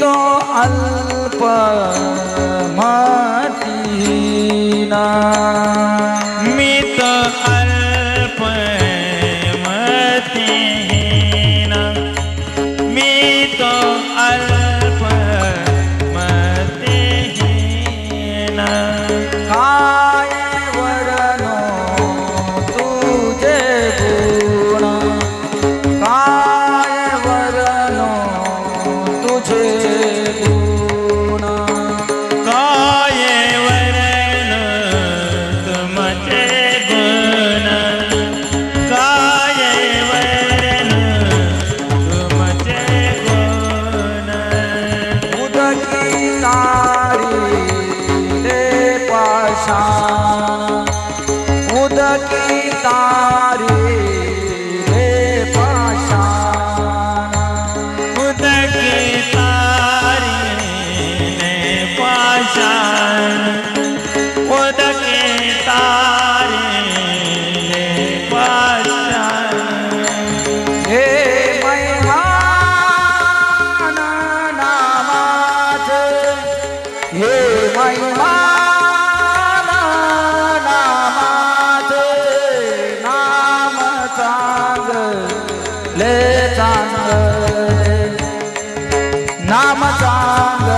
તો અલ્પ માટીના. नाम चांग ले चांग नाम चांग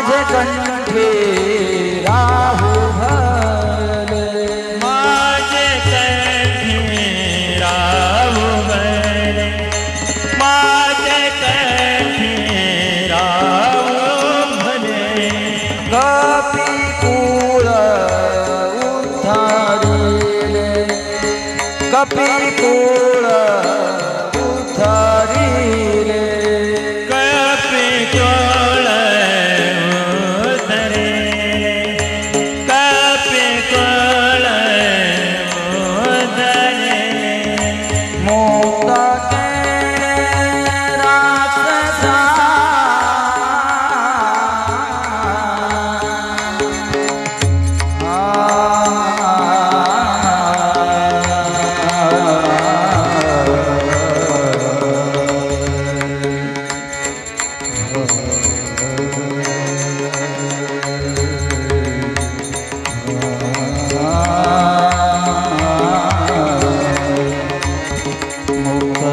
माझे कंठे राहू भले माझे कंठे राहू भले माझे कंठे राहू भले कपी